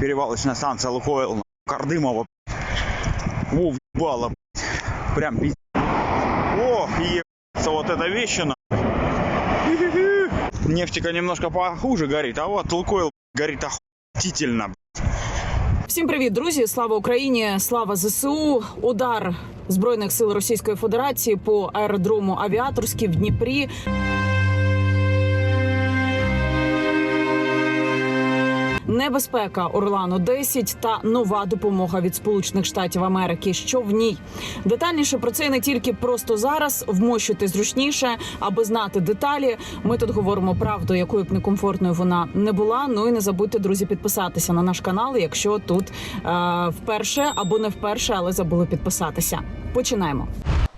Перевалочная станция Лукойл, Кардымова. Во, въебало, Прям пиздец. Ох, ебаться, вот эта вещина. Нефтика немножко похуже горит, а вот Лукойл горит охуительно. Всім привіт, друзі! Слава Україні! Слава ЗСУ! Удар збройних сил Російської Федерації по аеродрому Авіаторський в Дніпрі. Небезпека Орлану 10 та нова допомога від Сполучених Штатів Америки. Що в ній детальніше про це не тільки просто зараз вмощуйте зручніше, аби знати деталі. Ми тут говоримо правду, якою б некомфортною вона не була. Ну і не забудьте, друзі, підписатися на наш канал, якщо тут е, вперше або не вперше, але забули підписатися. Починаємо.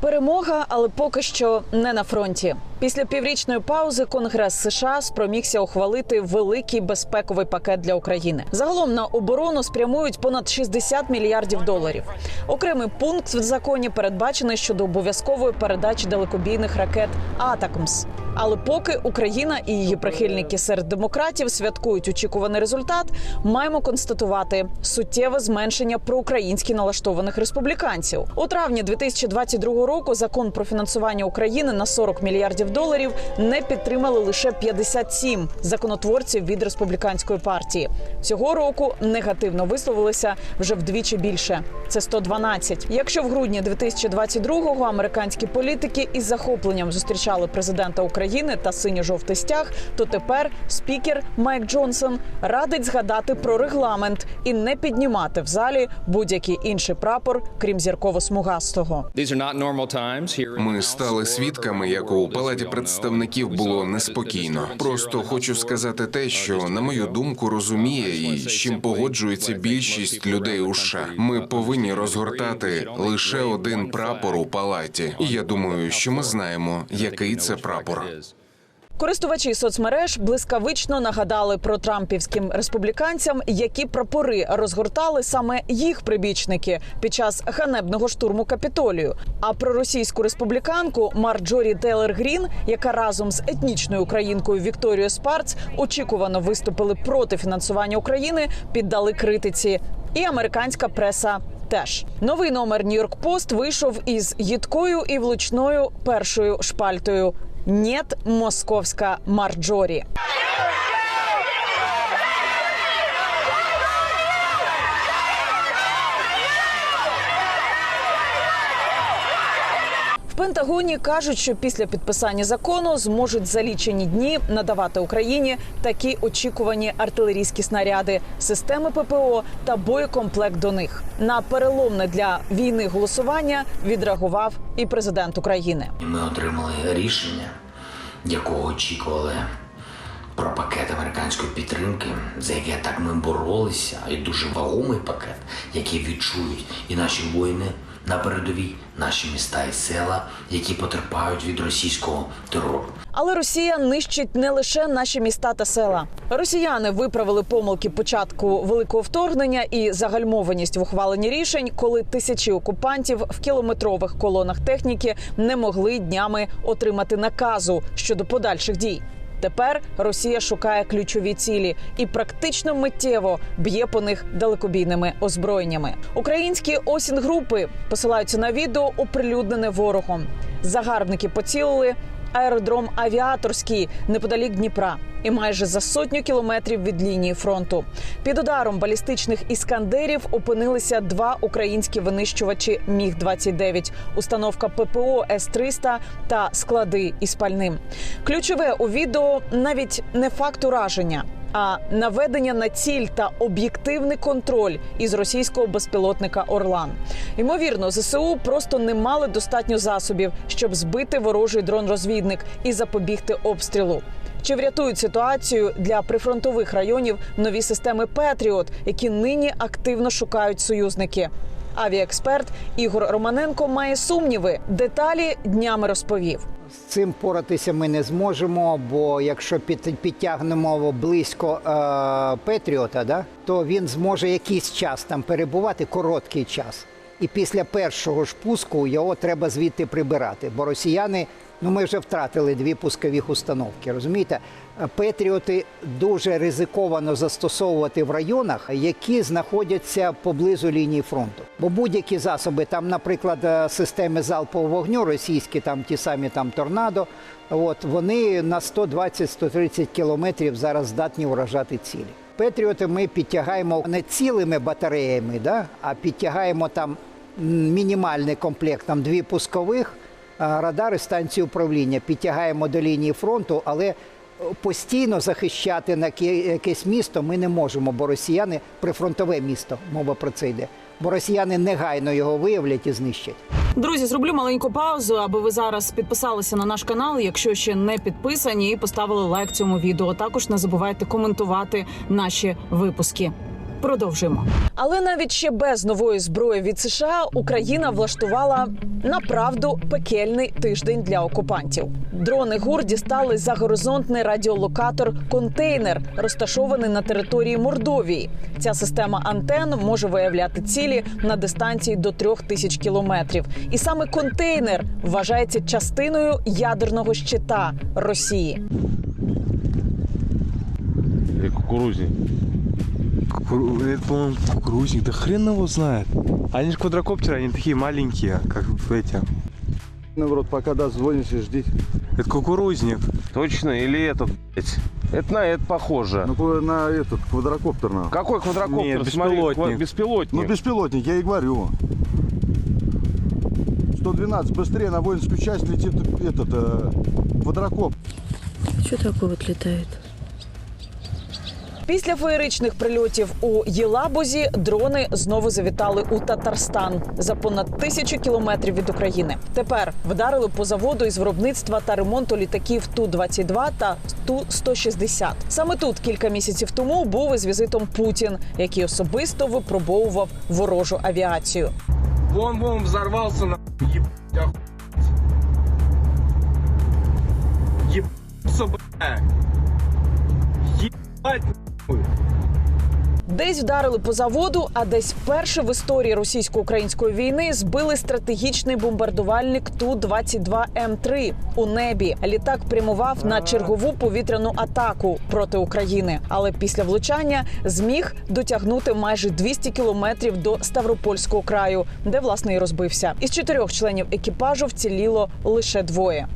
Перемога, але поки що не на фронті. Після піврічної паузи Конгрес США спромігся ухвалити великий безпековий пакет для України. Загалом на оборону спрямують понад 60 мільярдів доларів. Окремий пункт в законі передбачений щодо обов'язкової передачі далекобійних ракет Атакмс. Але поки Україна і її прихильники серед демократів святкують очікуваний результат, маємо констатувати суттєве зменшення проукраїнськи налаштованих республіканців. У травні 2022 року закон про фінансування України на 40 мільярдів доларів не підтримали лише 57 законотворців від республіканської партії. Цього року негативно висловилися вже вдвічі більше. Це 112. Якщо в грудні 2022-го американські політики із захопленням зустрічали президента України та синьо-жовтий стяг, то тепер спікер Майк Джонсон радить згадати про регламент і не піднімати в залі будь-який інший прапор, крім зірково-смугастого. Ми стали свідками, як у палаті представників було неспокійно. Просто хочу сказати те, що на мою думку розуміє і з чим погоджується більшість людей у США. Ми повинні розгортати лише один прапор у палаті. Я думаю, що ми знаємо, який це прапор. Користувачі соцмереж блискавично нагадали про трампівським республіканцям, які прапори розгортали саме їх прибічники під час ганебного штурму капітолію. А про російську республіканку Марджорі Тейлор Грін, яка разом з етнічною українкою Вікторією Спарц очікувано виступили проти фінансування України, піддали критиці. І американська преса Теж новий номер Нью-Йорк Пост вийшов із їдкою і влучною першою шпальтою. Нєт московська Марджорі. В Пентагоні кажуть, що після підписання закону зможуть за лічені дні надавати Україні такі очікувані артилерійські снаряди, системи ППО та боєкомплект до них. На переломне для війни голосування відреагував і президент України. Ми отримали рішення, якого очікували про пакет американської підтримки, за яке так ми боролися, і дуже вагомий пакет, який відчують і наші воїни на передовій, наші міста і села, які потерпають від російського терору. Але Росія нищить не лише наші міста та села. Росіяни виправили помилки початку великого вторгнення і загальмованість в ухваленні рішень, коли тисячі окупантів в кілометрових колонах техніки не могли днями отримати наказу щодо подальших дій. Тепер Росія шукає ключові цілі і практично миттєво б'є по них далекобійними озброєннями. Українські осінь групи посилаються на відео, оприлюднене ворогом. Загарбники поцілили аеродром авіаторський неподалік Дніпра і майже за сотню кілометрів від лінії фронту. Під ударом балістичних іскандерів опинилися два українські винищувачі Міг 29 установка ППО С-300 та склади із пальним. Ключове у відео навіть не факт ураження. А наведення на ціль та об'єктивний контроль із російського безпілотника Орлан. Ймовірно, ЗСУ просто не мали достатньо засобів, щоб збити ворожий дрон-розвідник і запобігти обстрілу. Чи врятують ситуацію для прифронтових районів нові системи Петріот, які нині активно шукають союзники? Авіаексперт Ігор Романенко має сумніви. Деталі днями розповів. З цим поратися ми не зможемо, бо якщо під, підтягнемо близько е, Петріота, да, то він зможе якийсь час там перебувати, короткий час. і після першого ж пуску його треба звідти прибирати. Бо росіяни, ну ми вже втратили дві пускові установки. Розумієте, Петріоти дуже ризиковано застосовувати в районах, які знаходяться поблизу лінії фронту. Бо будь-які засоби, там, наприклад, е, системи залпового вогню, російські, там ті самі там торнадо, от вони на 120-130 кілометрів зараз здатні вражати цілі. Петріоти ми підтягаємо не цілими батареями, да, а підтягаємо там мінімальний комплект, там дві пускових, радари станції управління. Підтягаємо до лінії фронту, але е, постійно захищати на якесь місто ми не можемо, бо росіяни прифронтове місто, мова про це йде. Бо росіяни негайно його виявлять і знищать. Друзі, зроблю маленьку паузу, аби ви зараз підписалися на наш канал, якщо ще не підписані, і поставили лайк цьому відео. Також не забувайте коментувати наші випуски. Продовжуємо. Але навіть ще без нової зброї від США Україна влаштувала направду пекельний тиждень для окупантів. Дрони ГУР дістали за горизонтний радіолокатор контейнер, розташований на території Мордовії. Ця система антенн може виявляти цілі на дистанції до трьох тисяч кілометрів. І саме контейнер вважається частиною ядерного щита Росії. Или Это, по-моему, кукурузник. Да хрен его знает. Они же квадрокоптеры, они такие маленькие, как эти. Наоборот, пока дозвонишься, ждите. Это кукурузник. Точно? Или этот, блядь? Это на это похоже. Ну, на этот квадрокоптер на. Какой квадрокоптер? Нет, Смотри, беспилотник. ква- беспилотник. Ну, беспилотник, я и говорю. 112, быстрее на воинскую часть летит этот э, квадрокоптер. Что такое вот летает? Після феєричних прильотів у Єлабузі дрони знову завітали у Татарстан за понад тисячу кілометрів від України. Тепер вдарили по заводу із виробництва та ремонту літаків ту 22 та ту 160 Саме тут кілька місяців тому був із візитом Путін, який особисто випробовував ворожу авіацію. Вон, вон, взорвался на ебать, охуеть. Ебаться, бля. Ебать. Десь вдарили по заводу, а десь вперше в історії російсько-української війни збили стратегічний бомбардувальник ту 22 м 3 у небі. Літак прямував на чергову повітряну атаку проти України, але після влучання зміг дотягнути майже 200 кілометрів до Ставропольського краю, де власне і розбився. Із чотирьох членів екіпажу вціліло лише двоє.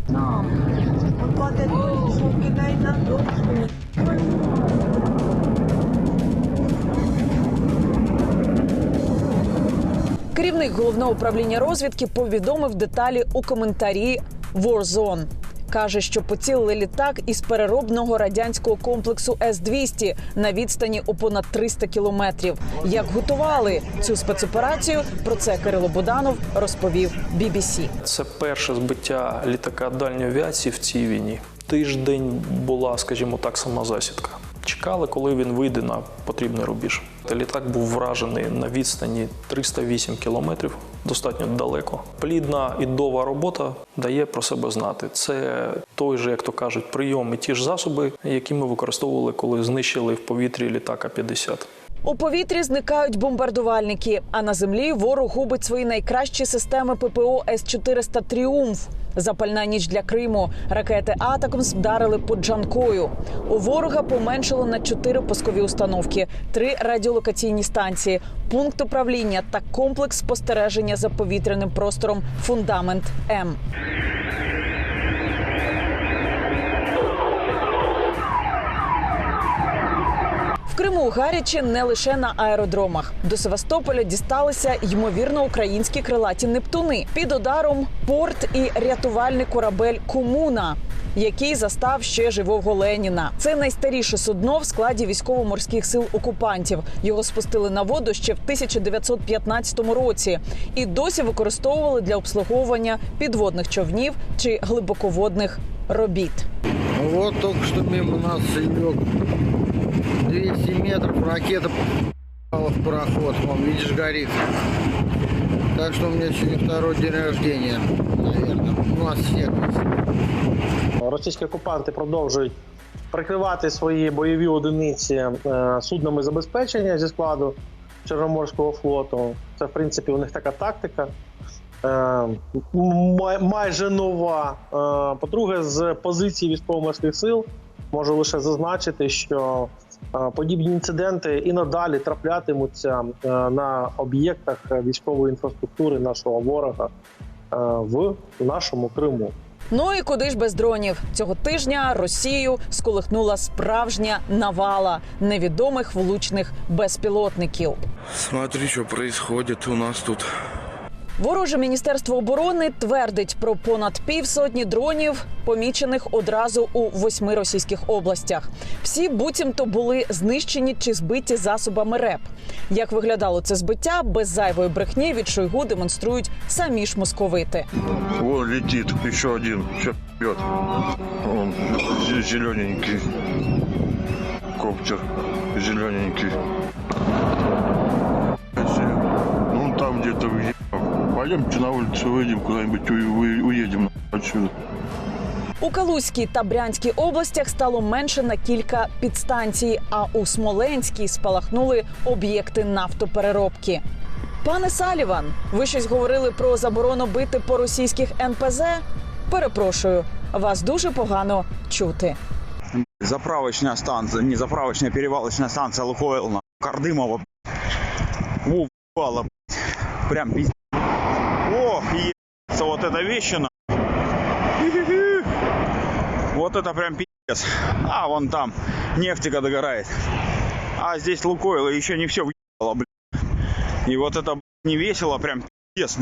Керівник головного управління розвідки повідомив деталі у коментарі Warzone. Каже, що поцілили літак із переробного радянського комплексу С-200 на відстані у понад 300 кілометрів. Як готували цю спецоперацію, про це Кирило Буданов розповів BBC. Це перше збиття літака дальньої авіації в цій війні. Тиждень була, скажімо так, сама засідка. Чекали, коли він вийде на потрібний рубіж. Та Літак був вражений на відстані 308 кілометрів, достатньо далеко. Плідна і дова робота дає про себе знати. Це той же, як то кажуть, прийом і ті ж засоби, які ми використовували, коли знищили в повітрі літака 50. У повітрі зникають бомбардувальники, а на землі ворог губить свої найкращі системи ППО С-400 Тріумф. Запальна ніч для Криму. Ракети Атакамс вдарили по Джанкою. У ворога поменшало на чотири пускові установки, три радіолокаційні станції, пункт управління та комплекс спостереження за повітряним простором Фундамент М. Криму гаряче не лише на аеродромах. До Севастополя дісталися ймовірно українські крилаті нептуни. Під ударом порт і рятувальний корабель Комуна. Який застав ще живого Леніна. Це найстаріше судно в складі військово-морських сил окупантів. Його спустили на воду ще в 1915 році і досі використовували для обслуговування підводних човнів чи глибоководних робіт. Вот только что мимо нас Санек. 200 метров ракета попала в пароход. Вон, видишь, горит. Так что у меня сегодня второй день рождения, наверное. У нас всех. Російські окупанти продовжують прикривати свої бойові одиниці е, суднами забезпечення зі складу Чорноморського флоту. Це, в принципі, у них така тактика. Е, майже нова. Е, По-друге, з позиції військово-морських сил можу лише зазначити, що подібні інциденти і надалі траплятимуться е, на об'єктах військової інфраструктури нашого ворога е, в нашому Криму. Ну і куди ж без дронів цього тижня Росію сколихнула справжня навала невідомих влучних безпілотників. Смотри, что происходит у нас тут. Вороже міністерство оборони твердить про понад півсотні дронів, помічених одразу у восьми російських областях. Всі буцімто були знищені чи збиті засобами РЕП. Як виглядало це збиття, без зайвої брехні від Шойгу демонструють самі ж московити. Вон летит еще один. Бьет. Он зелененький. Коптер. Зелененький. Ну, там где-то. Пойдемте на улицу выйдем куда-нибудь, уедем отсюда. У Калузькій та Брянській областях стало менше на кілька підстанцій, а у Смоленській спалахнули об'єкти нафтопереробки. Пане Саліван, ви щось говорили про заборону бити по російських НПЗ? Перепрошую, вас дуже погано чути. Заправочная станция, не заправочная, перевалочная станция Лукойл, на Кардымова. Во, упала, прям пиздец. Ебаться, вот эта вещина. Вот это прям пиздец. А, вон там нефтика догорает. А здесь Лукойл, еще не все въебало, блин. И вот это не весело, прям пиздец.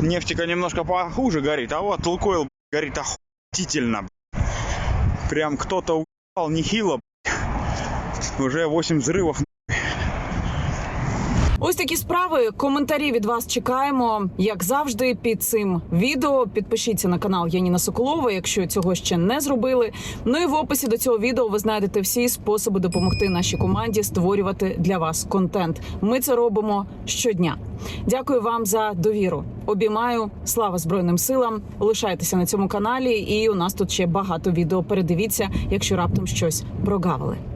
Нефтика немножко похуже горит, а вот Лукойл горит охуительно. Прям кто-то упал нехило. блин. Уже 8 взрывов. Ось такі справи. Коментарі від вас чекаємо. Як завжди, під цим відео підпишіться на канал Яніна Соколова, якщо цього ще не зробили. Ну і в описі до цього відео ви знайдете всі способи допомогти нашій команді створювати для вас контент. Ми це робимо щодня. Дякую вам за довіру. Обіймаю. Слава Збройним силам. Лишайтеся на цьому каналі, і у нас тут ще багато відео. Передивіться, якщо раптом щось прогавили.